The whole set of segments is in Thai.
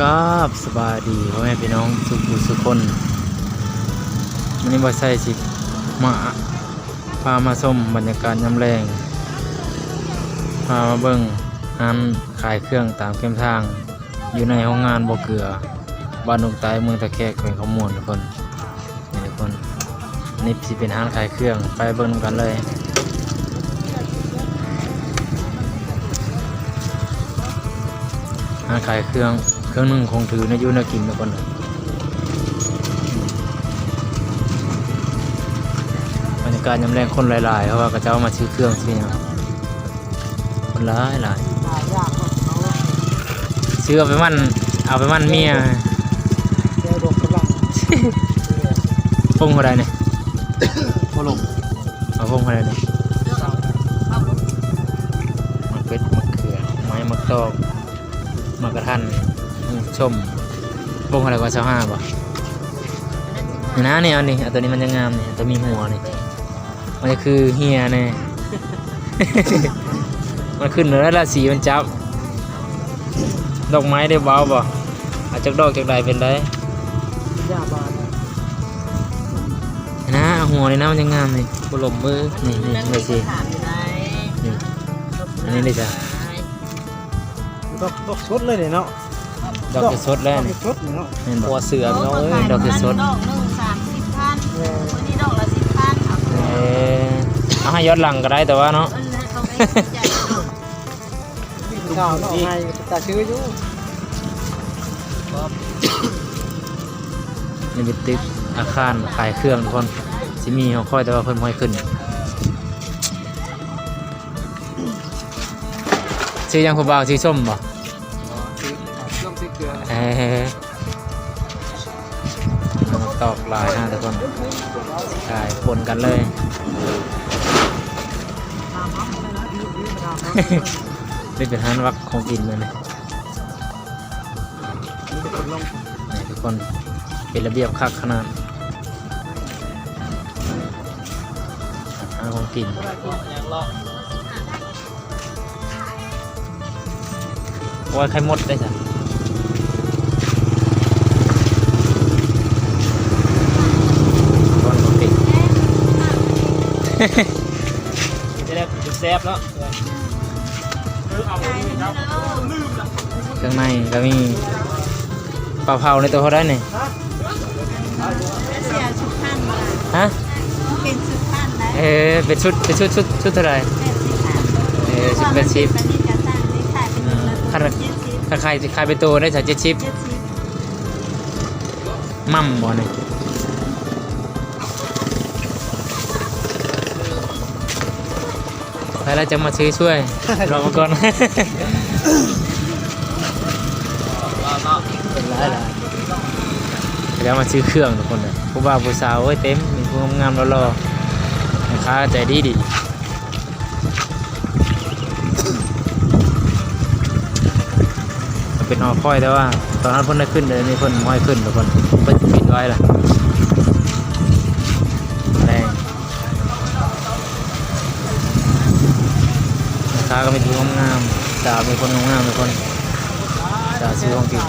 กับสบายดีพ่อแม่พี่น้องสุขอยู่สุขคนวันนี้บอใส่สิมาพามาส้มบรรยากาศยำแรงพามาเบิ่งร้านขายเครื่องตามเข้มทาง อยู่ในห้องงานบ่อเกลือ บ้านดงใต้เมืองตะแคกแขวงขมวนทุกคนนี่ทุกคนนี่สิเป็นร้านขายเครื่องไปเบิ่งกันเลยร้านขายเครื่อง เครื่องหนึ่งคงถือในอยูในากินทุกคนน่ะบรรยากาศยำแรงคนหลายๆเพราะว่ากระเจ้ามาซื้อเครื่องสิเนาะคนหลายหลายหายากกว่าเขาซื้อเอาไปมันเอาไปมันเมียเจอดกกำลังพงเท่าไรเนี่ยพอลงเอาพงเท่าไรเนี่ยมักเป็ดมักเขือไม้มักตอกมักกระทันอืม ชมพงเท่าไรกว่าเช้าห้าป่ะนี่นะเนี่ยเอานี่เอาตัวนี้มันจะงามเนี่ยตัวมีหัวนี่มันจะคือเฮียเนี่มันขึ้นแล้วละสีมันจับ ดอกไม้ได้เบาบ่อาจจะดอกจากใดเป็นไรยาบานะหัวนี่นะมันยังงามเลยบลมมือนี่นี่ไม่สิอันนี้เลยจ้ะดอกดอกสดเลยเนาะ ดอกจะสดแล้วดอกนี่สดเนี่ยเนาะเห็นบ่หัวเสือพี่น้องเอ้ยดอกจะสดดอกหนึ่งสามสิบพันเออวันนี้ดอกละสิบพันเอาเออเอาให้ย้อนหลังก็ได้แต่ว่าเนาะ เอิ้นเลยเขาไม่สนใจดอกข้าวเนาะไงตาชื่ออยู่นี่เป็นตึกอาคารขายเครื่องทุกคนสิมีเขาค่อยแต่ว่าเพิ่นบ่ค่อยขึ้นชื่อยังผู้บ่าวชื่อส้มบ่ ตอกลายนะทุกคนขายปนกันเลยนี่เป็นฮันวักของกินเลยนะนี่จะคนลงนี่ทุกคนเป็นระเบียบคักขนาดหาของกินว่าไข่มดได้จ้ะ จะได้แซ่บเนาะเครื่องในก็มีปลาเผาในตัวเขาได้เนี่ยเสียชุดพันมาฮะเป็นชุดพันนะเออเป็นชุดเป็นชุดชุดชุดเท่าไหร่แปดสิบพันเออชุดเป็นชิปตอนนี้จะสร้างได้ขายเป็นตัวละขนาดเจ็ดสิบถ้าใครใครไปตัวได้สามเจ็ดชิปเจ็ดสิบมั่มบ่เนี่ย ครเราจะมาซื้อช่วยรอมาก่อนเป็นไรล่ะเดี๋ยวมาซื้อเครื่องทุกคนเลยผู้บ่าวผู้สาวเอ้ยเต็มมีผู้งามๆรอๆราคาใจดีดีมันเป็นหอคอยแต่ว่า ตอนนั้นเพิ่นได้ขึ้นเลยนี่เพิ่นไม่ให้ขึ้นทุกคนเพิ่นปิดไว้ล่ะ คาก็มีทุกงามๆสาวมีคนงามๆทุกคนสาวซื้อของกิน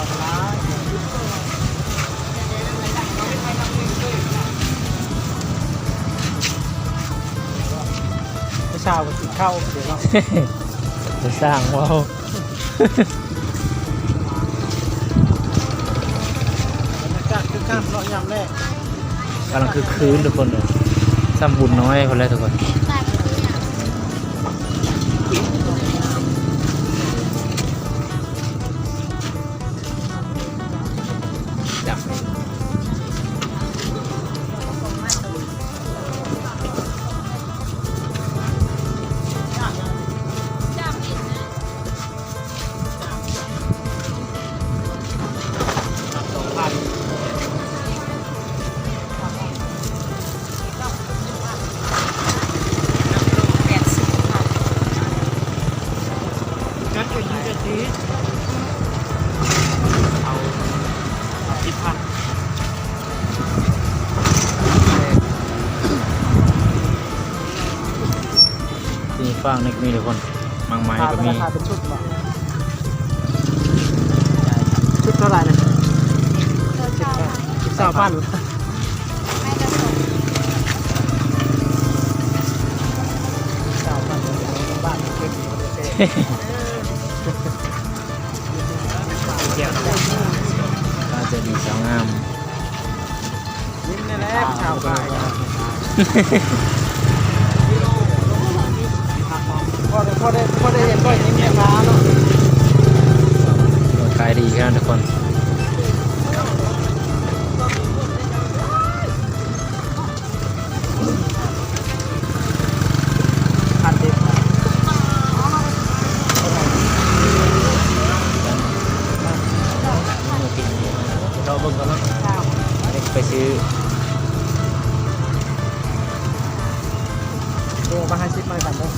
ไม่เช้าก็กินข้าวเดี๋ยวเนาะจะสร้างว้าวบรรยากาศคือการเลาะยำแรกกำลังคือคืนทุกคนเลยซ้ำบุญน้อยคนแรกทุกคน Thank you. างนี่ก็มีทุกคนมังไม้ก็มี ราคาเป็นชุดบ่ชุดเท่าไหร่นะสาวพันไม่กระสบสาวพันบ้านเล็กเกี่ยวก็จะดีสาวงาม ยิ้มนี่แหละชาวบ้าน อได้พอได้พอได้เห็นก็ยิ้มแย้มร้าเนาะขายดีครับทุกคนพันเด็ดเราเบิ่งกันแล้วไปซื้อโอ้มาให้ชิปมากันเนา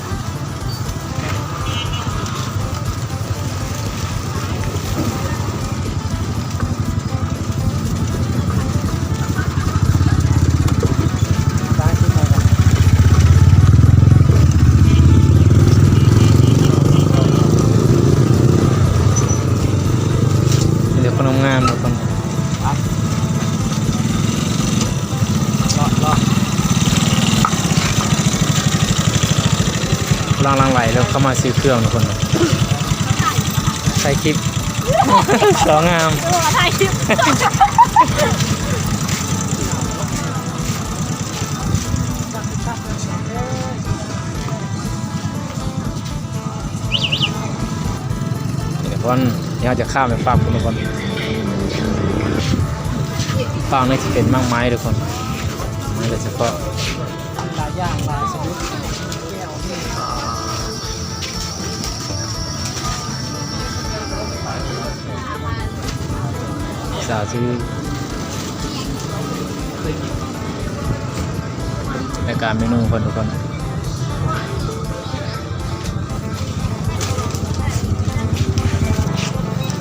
องลังไหลแล้วเข้ามาซื้อเครื่องทุกคนใส่คลิปสองงามเออถ่ายคลิปเดี๋ยวคนเดี๋ยวจะข้ามไปฟังคุณทุกคนฟังนี่จะเป็นมากไม้ทุกคนไม้โดยเฉพาะหลายอย่างหลายชนิดาวซื้อรายการเมนูคนทุกคน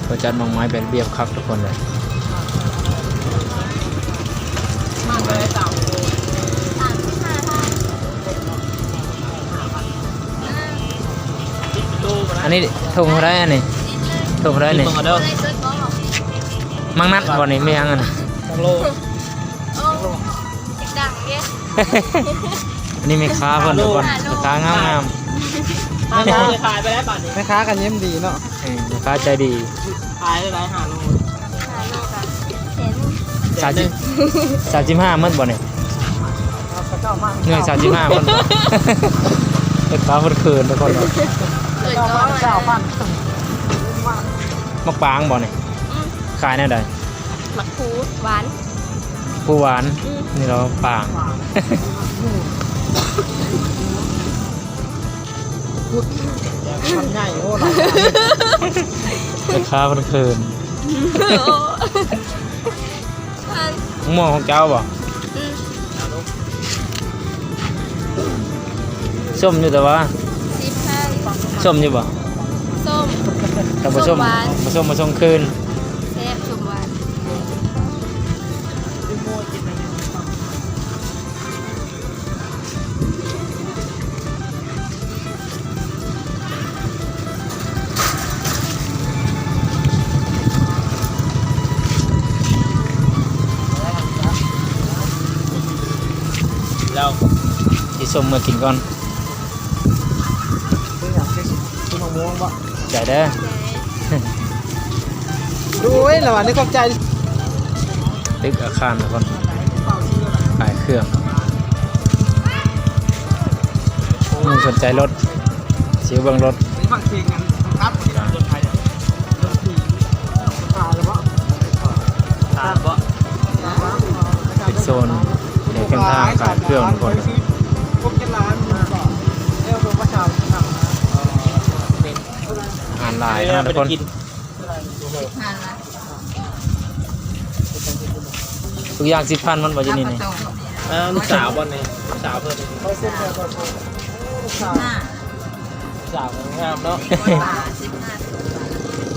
ก็จัดมองไม้เป็นเรียบคักทุกคนเลยมากเลยต่างสามสิบห้าพันอันนี้ถุงเท่าไรอันนี้ถุงเท่าไรนี่เด้อได้ซื้อก็ มังนัดวันนี้ไม่ยังอันนี้สองโลโอ้จิกดังเย้อันนี้ไม่ค้าเพิ่นทุกคนห้าโลไม่ค้างามงามแม่ค้าขายไปแล้วบาทนี้แม่ค้ากันยิ้มดีเนาะเออไม่ค้าใจดีขายได้หลายหาโลห้าโลกันเห็นสามสิบสามสิบห้าเมื่อบ่เนี่ยครับพระเจ้ามากเงินสามสิบห้าเมื่อบ่เป็นฟ้าเพิ่นคืนทุกคนเนาะเกิดเจ้าก็พันมาเจ้าพันมากมักปางบ่เนี่ย ขายแน่ใดหมักคูดหวานผู้หวานนี่เราปางพันใหญ่โอ้หลายเป็นค้าเพิ่นคืนพันมะม่วงของเจ้าบ่อืมส้มอยู่แต่ว่าสิบห้าส้มอยู่บ่ส้ม แต่บ่ส้มส้มหวาน บ่ส้มบ่ส้มคืน แล้วสิส้มมากินก่อนคืออย่างที่คือมะม่วงบ่ใจเด้อดูเว้ยระหว่างนี้ขอบใจตึกอาคารทุกคนขายเครื่องมึงสนใจรถสิวเบิ่งรถฟังเพลงกันครับรถไทยรถดีขาเลยบ่ขาบ่เป็นโซนในข้างทางขายเครื่องทุกคนพวกเจ้าร้านมือสองเรียกว่าประชาชนทำนะอาหารหลายนะทุกคนทุกอย่างสิบพันมันบ่จะนี่นี่ลูกสาวบอลนี่ลูกสาวเพิ่นเขาเส้นแบบว่าลูกสาวห้าลูกสาวงามเนาะ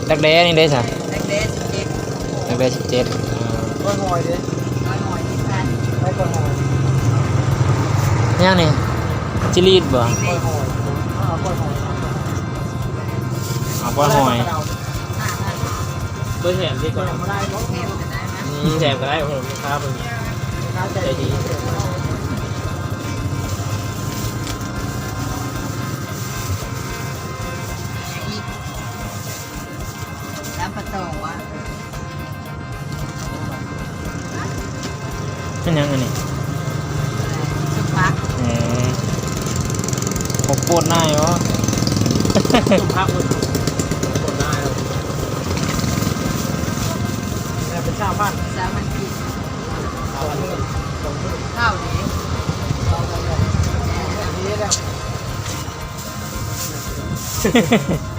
ดักแด้นี่ได้สะเล็กๆสิบเจ็ดดักแด้สิบเจ็ดก้อยหอยดิร้อย ย่างนี่จิลีดบ่ก้อยหอยอ่าก้อยหอยเอาปลาหอยห้าพันเบอร์แหนดีกว่าไม่ได้เพราะแถมจะได้ไหมนี่อืมแถมก็ได้โอ้โหลูกค้าเป็นค้าใจใจดีดีอีกน้ำปลาตองวะเป็นยังไงนี่ ปกปวดหน้ายวะสุภาพคนคนได้แล้วแต่เป็นชาวบ้านสามันกินชาวบ้านนี่ตรงนี้ข้าวดีเรากันแบบนี้แล้ว